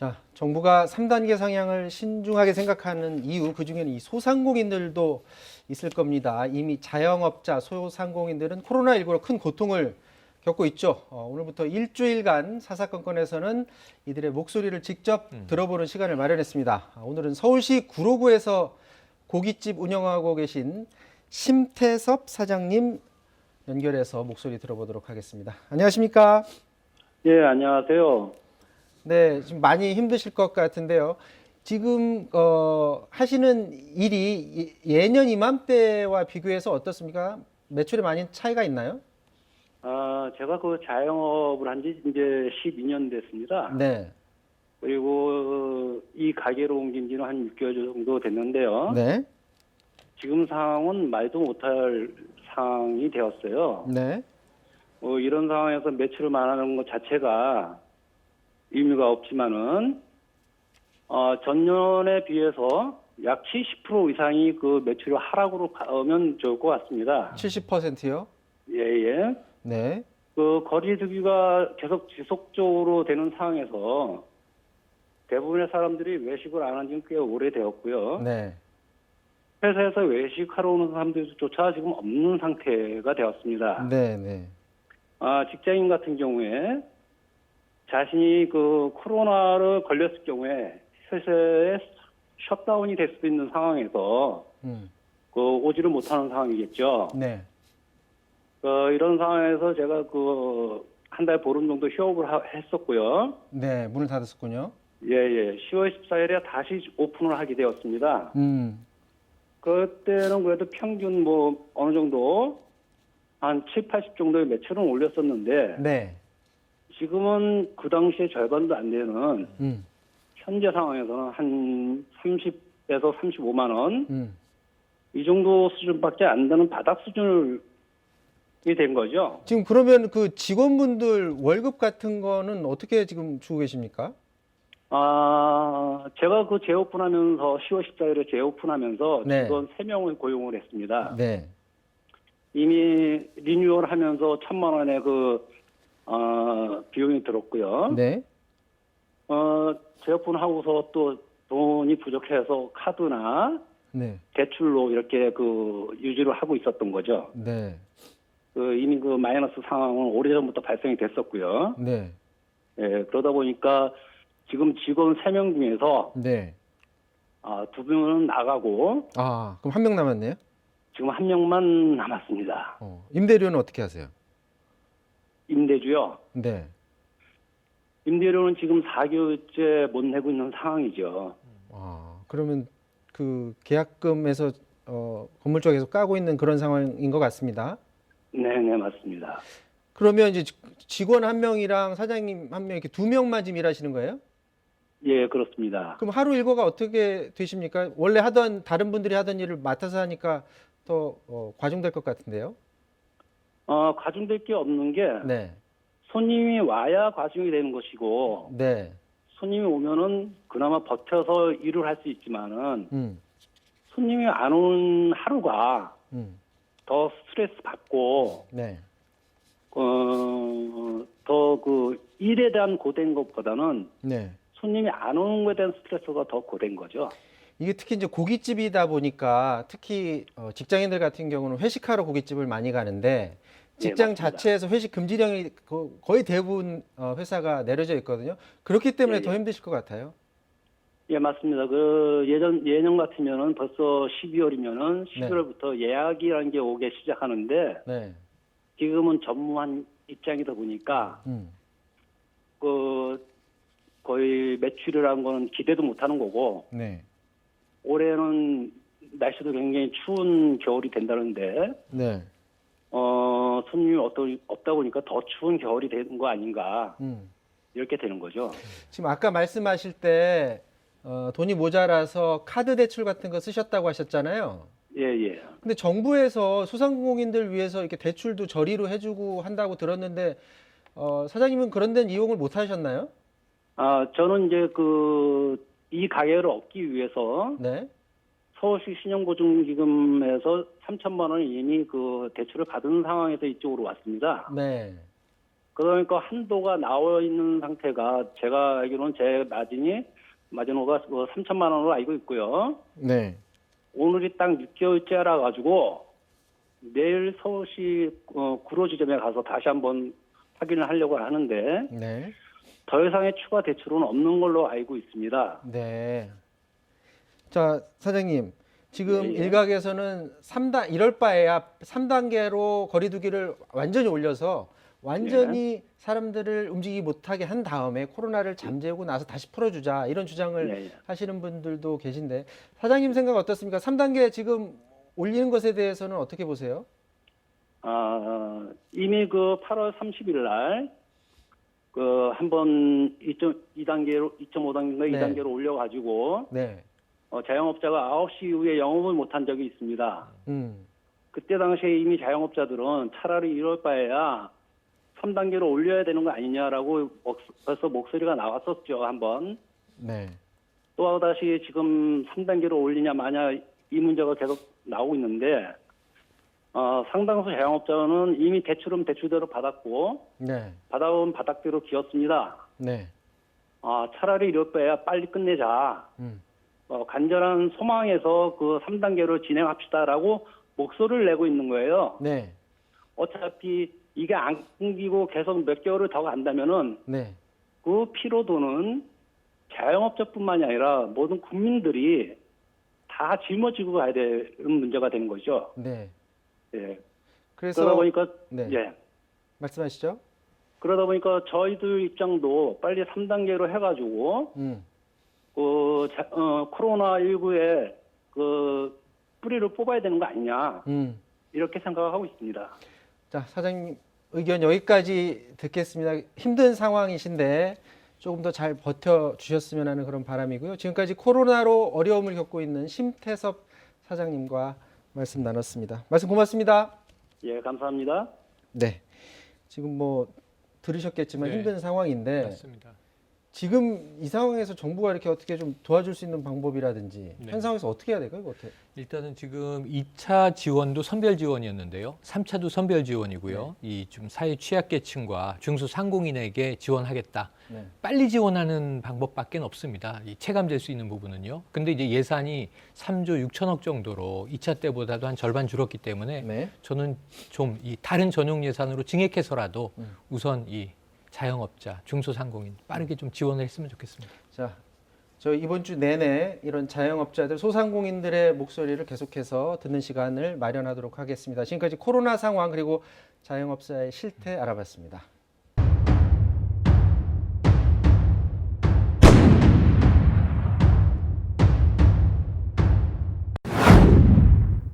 자, 정부가 3단계 상향을 신중하게 생각하는 이유, 그 중에는 이 소상공인들도 있을 겁니다. 이미 자영업자, 소상공인들은 코로나19로 큰 고통을 겪고 있죠. 어, 오늘부터 일주일간 사사건건에서는 이들의 목소리를 직접 들어보는 시간을 마련했습니다. 아, 오늘은 서울시 구로구에서 고깃집 운영하고 계신 심태섭 사장님 연결해서 목소리 들어보도록 하겠습니다. 안녕하십니까? 예, 안녕하세요. 네, 지금 많이 힘드실 것 같은데요. 지금 어, 하시는 일이 예- 예년 이맘때와 비교해서 어떻습니까? 매출에 많이 차이가 있나요? 아, 제가 그 자영업을 한 지 이제 12년 됐습니다. 네, 그리고 이 가게로 옮긴 지는 한 6개월 정도 됐는데요. 네, 지금 상황은 말도 못할 상황이 되었어요. 네, 어, 이런 상황에서 매출을 말하는 것 자체가 의미가 없지만은 어, 전년에 비해서 약 70% 이상이 그 매출이 하락으로 가면 좋을 것 같습니다. 70%요. 예, 예. 네, 그 거리 두기가 계속 지속적으로 되는 상황에서 대부분의 사람들이 외식을 안 한 지는 꽤 오래되었고요. 네, 회사에서 외식하러 오는 사람들조차 지금 없는 상태가 되었습니다. 네, 네, 아, 직장인 같은 경우에 자신이 그 코로나를 걸렸을 경우에 회사에 셧다운이 될 수도 있는 상황에서 음, 그 오지를 못하는 상황이겠죠. 네, 그 이런 상황에서 제가 그 한 달 보름 정도 휴업을 하- 했었고요. 네, 문을 닫았었군요. 예, 예. 10월 14일에 다시 오픈을 하게 되었습니다. 음, 그때는 그래도 평균 뭐 어느 정도 한 7, 80 정도의 매출은 올렸었는데 네, 지금은 그 당시에 절반도 안 되는 음, 현재 상황에서는 한 30에서 35만 원이 음. 정도 수준밖에 안 되는 바닥 수준이 된 거죠. 지금 그러면 그 직원분들 월급 같은 거는 어떻게 지금 주고 계십니까? 아, 제가 그 재오픈하면서 10월 14일에 재오픈하면서 네. 직원 3명을 고용을 했습니다. 네, 이미 리뉴얼 하면서 천만 원의 그, 어, 비용이 들었고요. 네, 어, 재오픈하고서 또 돈이 부족해서 카드나 네, 대출로 이렇게 그 유지를 하고 있었던 거죠. 네, 그 이미 그 마이너스 상황은 오래전부터 발생이 됐었고요. 네, 예, 그러다 보니까 지금 직원 3명 중에서 네. 아, 두 명은 나가고 아, 그럼 한 명 남았네요. 지금 한 명만 남았습니다. 어, 임대료는 어떻게 하세요? 임대주요. 네. 임대료는 지금 4개월째 못 내고 있는 상황이죠. 아, 그러면 그 계약금에서 어, 건물 쪽에서 까고 있는 그런 상황인 것 같습니다. 네, 네, 맞습니다. 그러면 이제 지- 직원 한 명이랑 사장님 한 명 이렇게 두 명만 지금 일하시는 거예요? 예, 그렇습니다. 그럼 하루 일과가 어떻게 되십니까? 원래 하던 다른 분들이 하던 일을 맡아서 하니까 더 어, 과중될 것 같은데요. 어, 과중될 게 없는 게 네, 손님이 와야 과중이 되는 것이고 네, 손님이 오면은 그나마 버텨서 일을 할 수 있지만은 음, 손님이 안 오는 하루가 음, 더 스트레스 받고 네, 어, 더 그 일에 대한 고된 것보다는 네. 손님이 안 오는 것에 대한 스트레스가 더 고된 거죠. 이게 특히 이제 고깃집이다 보니까 특히 어, 직장인들 같은 경우는 회식하러 고깃집을 많이 가는데 직장 맞습니다. 자체에서 회식 금지령이 거- 거의 대부분 어, 회사가 내려져 있거든요. 그렇기 때문에 예, 더 예. 힘드실 것 같아요. 예, 맞습니다. 그 예전 예년 같으면은 벌써 12월이면은 네. 11월부터 예약이라는 게 오기 시작하는데 네. 지금은 전무한 입장이다 보니까 음. 그 거의 매출이라는 거는 기대도 못 하는 거고 네. 올해는 날씨도 굉장히 추운 겨울이 된다는데 네. 어 손님이 없다, 없다 보니까 더 추운 겨울이 되는 거 아닌가 음. 이렇게 되는 거죠. 지금 아까 말씀하실 때 어, 돈이 모자라서 카드 대출 같은 거 쓰셨다고 하셨잖아요. 예, 예. 근데 정부에서 소상공인들 위해서 이렇게 대출도 저리로 해주고 한다고 들었는데 어, 사장님은 그런 데는 이용을 못 하셨나요? 아, 저는 이제 그, 이 가게를 얻기 위해서 네. 서울시 신용보증기금에서 3천만 원을 이미 그 대출을 받은 상황에서 이쪽으로 왔습니다. 네. 그러니까 한도가 나와 있는 상태가 제가 알기로는 제 마진이 마진호가 뭐 3천만 원으로 알고 있고요. 네. 오늘이 딱 6개월째라 가지고 내일 서울시 어, 구로 지점에 가서 다시 한번 확인을 하려고 하는데 네. 더 이상의 추가 대출은 없는 걸로 알고 있습니다. 네. 자, 사장님. 지금 예, 예. 일각에서는 3단 이럴 바에야 3단계로 거리두기를 완전히 올려서 완전히 사람들을 움직이지 못하게 한 다음에 코로나를 잠재우고 나서 다시 풀어주자 이런 주장을 예, 예. 하시는 분들도 계신데 사장님 생각 어떻습니까? 3단계 지금 올리는 것에 대해서는 어떻게 보세요? 아, 이미 그 8월 30일 날, 그, 한번 2.2단계로, 2.5단계인가 네. 2단계로 올려가지고, 네. 어, 자영업자가 9시 이후에 영업을 못한 적이 있습니다. 음. 그때 당시에 이미 자영업자들은 차라리 이럴 바에야 3단계로 올려야 되는 거 아니냐라고 목- 벌써 목소리가 나왔었죠, 한번. 네. 또 다시 지금 3단계로 올리냐 마냐 이 문제가 계속 나오고 있는데, 어, 상당수 자영업자는 이미 대출은 대출대로 받았고, 네. 받아온 바닥대로 기었습니다. 네. 아, 차라리 이럴 바에야 빨리 끝내자. 음. 어, 간절한 소망에서 그 3단계로 진행합시다라고 목소리를 내고 있는 거예요. 네. 어차피 이게 안 끊기고 계속 몇 개월을 더 간다면은 네. 그 피로도는 자영업자뿐만이 아니라 모든 국민들이 다 짊어지고 가야 되는 문제가 되는 거죠. 네. 예. 그래서 그러다 보니까 네. 예. 말씀하시죠. 그러다 보니까 저희들 입장도 빨리 3단계로 해가지고 음. 그 자- 어, 코로나 19에 그 뿌리를 뽑아야 되는 거 아니냐 음. 이렇게 생각하고 있습니다. 자, 사장님 의견 여기까지 듣겠습니다. 힘든 상황이신데 조금 더 잘 버텨 주셨으면 하는 그런 바람이고요. 지금까지 코로나로 어려움을 겪고 있는 심태섭 사장님과 말씀 나눴습니다. 말씀 고맙습니다. 예, 감사합니다. 네. 지금 뭐 들으셨겠지만 네. 힘든 상황인데 맞습니다. 지금 이 상황에서 정부가 이렇게 어떻게 좀 도와줄 수 있는 방법이라든지 네. 현 상황에서 어떻게 해야 될까요? 어떻게? 일단은 지금 2차 지원도 선별 지원이었는데요. 3차도 선별 지원이고요. 이 좀 사회 취약계층과 중소상공인에게 지원하겠다. 네. 빨리 지원하는 방법밖에 없습니다. 이 체감될 수 있는 부분은요. 근데 이제 예산이 3조 6천억 정도로 2차 때보다도 한 절반 줄었기 때문에 네. 저는 좀 이 다른 전용 예산으로 증액해서라도 음. 우선 이 자영업자, 중소상공인 빠르게 좀 지원을 했으면 좋겠습니다. 자, 저 이번 주 내내 이런 자영업자들, 소상공인들의 목소리를 계속해서 듣는 시간을 마련하도록 하겠습니다. 지금까지 코로나 상황 그리고 자영업자의 실태 알아봤습니다.